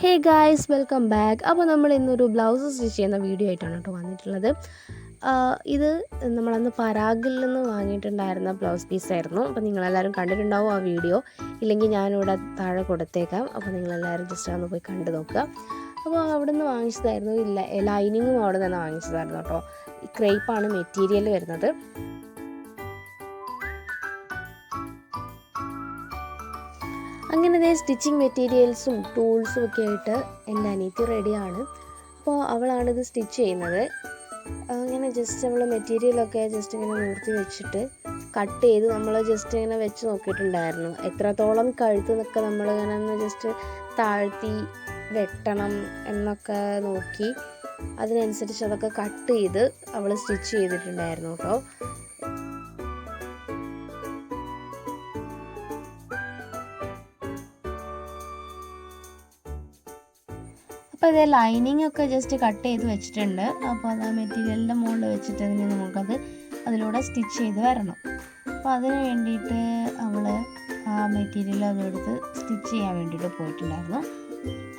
Hey guys welcome back അപ്പോൾ നമ്മൾ ഇന്നൊരു ബ്ലൗസ് സ്റ്റിച്ച് ചെയ്യുന്ന വീഡിയോ ആയിട്ടാണ് കേട്ടോ വന്നിട്ടുള്ളത്. ഇത് നമ്മളന്ന് പരാഗിൽ നിന്ന് വാങ്ങിയിട്ടുണ്ടായിരുന്ന ബ്ലൗസ് പീസായിരുന്നു അപ്പോൾ നിങ്ങളെല്ലാവരും കണ്ടിട്ടുണ്ടാവും ആ വീഡിയോ ഇല്ലെങ്കിൽ ഞാനിവിടെ താഴെ കൊടുത്തേക്കാം. അപ്പോൾ നിങ്ങളെല്ലാവരും ജസ്റ്റ് ഒന്ന് പോയി കണ്ടു നോക്കുക. അപ്പോൾ അവിടെ നിന്ന് വാങ്ങിച്ചതായിരുന്നു ഇല്ല ലൈനിങ്ങും അവിടെ നിന്ന് വാങ്ങിച്ചതായിരുന്നു കേട്ടോ. ക്രേപ്പാണ് മെറ്റീരിയൽ വരുന്നത്. അങ്ങനെ ദേ സ്റ്റിച്ചിങ് മെറ്റീരിയൽസും ടൂൾസും ഒക്കെ ആയിട്ട് എന്റെ അനിയത്തി റെഡിയാണ്. അപ്പോൾ അവളാണിത് സ്റ്റിച്ച് ചെയ്യുന്നത്. അങ്ങനെ ജസ്റ്റ് നമ്മൾ മെറ്റീരിയലൊക്കെ ജസ്റ്റ് ഇങ്ങനെ നിർത്തി വെച്ചിട്ട് കട്ട് ചെയ്ത് നമ്മൾ ജസ്റ്റ് ഇങ്ങനെ വെച്ച് നോക്കിയിട്ടുണ്ടായിരുന്നു. എത്രത്തോളം കഴുത്ത് നിൽക്കുക നമ്മൾ ഇങ്ങനെ ഒന്ന് ജസ്റ്റ് താഴ്ത്തി വെട്ടണം എന്നൊക്കെ നോക്കി. അതിനനുസരിച്ച് അതൊക്കെ കട്ട് ചെയ്ത് അവൾ സ്റ്റിച്ച് ചെയ്തിട്ടുണ്ടായിരുന്നു കേട്ടോ അപ്പോൾ ഇത് ലൈനിങ് ഒക്കെ ജസ്റ്റ് കട്ട് ചെയ്ത് വെച്ചിട്ടുണ്ട്. അപ്പോൾ അത് ആ മെറ്റീരിയലിന്റെ മുകളിൽ വെച്ചിട്ട് അതിന് നമുക്കത് അതിലൂടെ സ്റ്റിച്ച് ചെയ്ത് വരണം. അപ്പോൾ അതിന് വേണ്ടിയിട്ട് നമ്മൾ ആ മെറ്റീരിയൽ അതെടുത്ത് സ്റ്റിച്ച് ചെയ്യാൻ വേണ്ടിയിട്ട് പോയിട്ടുണ്ടായിരുന്നു.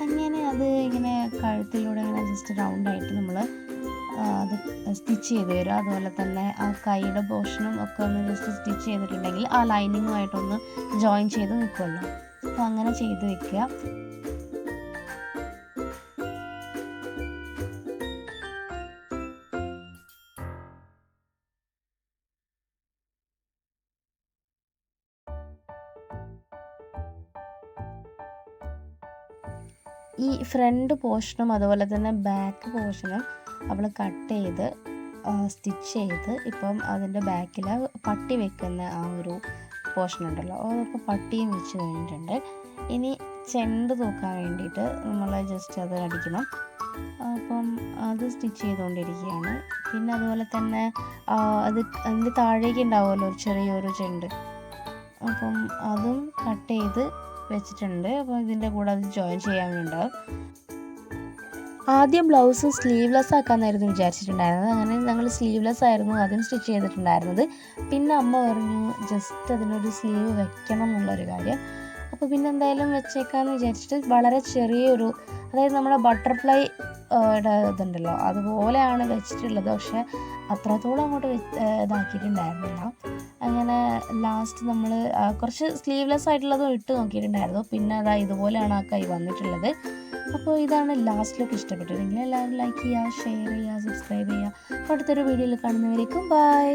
അങ്ങനെ അത് ഇങ്ങനെ കഴുത്തിലൂടെ ഇങ്ങനെ ജസ്റ്റ് റൗണ്ടായിട്ട് നമ്മൾ അത് സ്റ്റിച്ച് ചെയ്ത് വരും. അതുപോലെ തന്നെ ആ കൈയുടെ പോർഷനും ഒക്കെ ഒന്ന് ജസ്റ്റ് സ്റ്റിച്ച് ചെയ്തിട്ടുണ്ടെങ്കിൽ ആ ലൈനിങ്ങുമായിട്ടൊന്ന് ജോയിൻ ചെയ്ത് നിൽക്കുമല്ലോ അപ്പോൾ അങ്ങനെ ചെയ്ത് വെക്കുക. ഈ ഫ്രണ്ട് പോർഷനും അതുപോലെ തന്നെ ബാക്ക് പോർഷനും നമ്മൾ കട്ട് ചെയ്ത് സ്റ്റിച്ച് ചെയ്ത് ഇപ്പം അതിന്റെ ബാക്കിൽ പട്ടി വെക്കുന്ന ആ ഒരു പോർഷൻ ഉണ്ടല്ലോ അതിപ്പോൾ പട്ടിയും വെച്ച് കഴിഞ്ഞിട്ടുണ്ട്. ഇനി ചെണ്ട് തൂക്കാൻ വേണ്ടിയിട്ട് നമ്മൾ ജസ്റ്റ് അത് അടിക്കണം. അപ്പം അത് സ്റ്റിച്ച് ചെയ്തുകൊണ്ടിരിക്കുകയാണ്. പിന്നെ അതുപോലെ തന്നെ അത് അതിന്റെ താഴേക്ക് ഉണ്ടാവുമല്ലോ ഒരു ചെറിയൊരു ചെണ്ട്. അപ്പം അതും കട്ട് ചെയ്ത് വെച്ചിട്ടുണ്ട്. അപ്പോൾ ഇതിന്റെ കൂടെ അത് ജോയിൻ ചെയ്യാൻ വേണ്ടാവും ആദ്യം ബ്ലൗസ് സ്ലീവ്ലെസ് ആക്കാമെന്നായിരുന്നു വിചാരിച്ചിട്ടുണ്ടായിരുന്നത്. അങ്ങനെ ഞങ്ങൾ സ്ലീവ്ലെസ് ആയിരുന്നു ആദ്യം സ്റ്റിച്ച് ചെയ്തിട്ടുണ്ടായിരുന്നത്. പിന്നെ അമ്മ പറഞ്ഞു ജസ്റ്റ് അതിനൊരു സ്ലീവ് വെക്കണം എന്നുള്ളൊരു കാര്യം. അപ്പോൾ പിന്നെ എന്തായാലും വെച്ചേക്കാമെന്ന് വിചാരിച്ചിട്ട് വളരെ ചെറിയൊരു അതായത് നമ്മുടെ ബട്ടർഫ്ലൈ ഇതുണ്ടല്ലോ. അതുപോലെയാണ് വെച്ചിട്ടുള്ളത്. പക്ഷേ അത്രത്തോളം അങ്ങോട്ട് ഇതാക്കിയിട്ടുണ്ടായിരുന്നില്ല. അങ്ങനെ ലാസ്റ്റ് നമ്മൾ കുറച്ച് സ്ലീവ്ലെസ് ആയിട്ടുള്ളതും ഇട്ട് നോക്കിയിട്ടുണ്ടായിരുന്നു. പിന്നെ അതാ ഇതുപോലെയാണ് ആ കൈ വന്നിട്ടുള്ളത്. അപ്പോൾ ഇതാണ് ലാസ്റ്റ് ലുക്ക് ഇഷ്ടപ്പെട്ടതെങ്കിൽ എല്ലാവരും ലൈക്ക് ചെയ്യുക ഷെയർ ചെയ്യുക സബ്സ്ക്രൈബ് ചെയ്യുക. അടുത്തൊരു വീഡിയോയിൽ കാണുന്നവരേക്കും ബൈ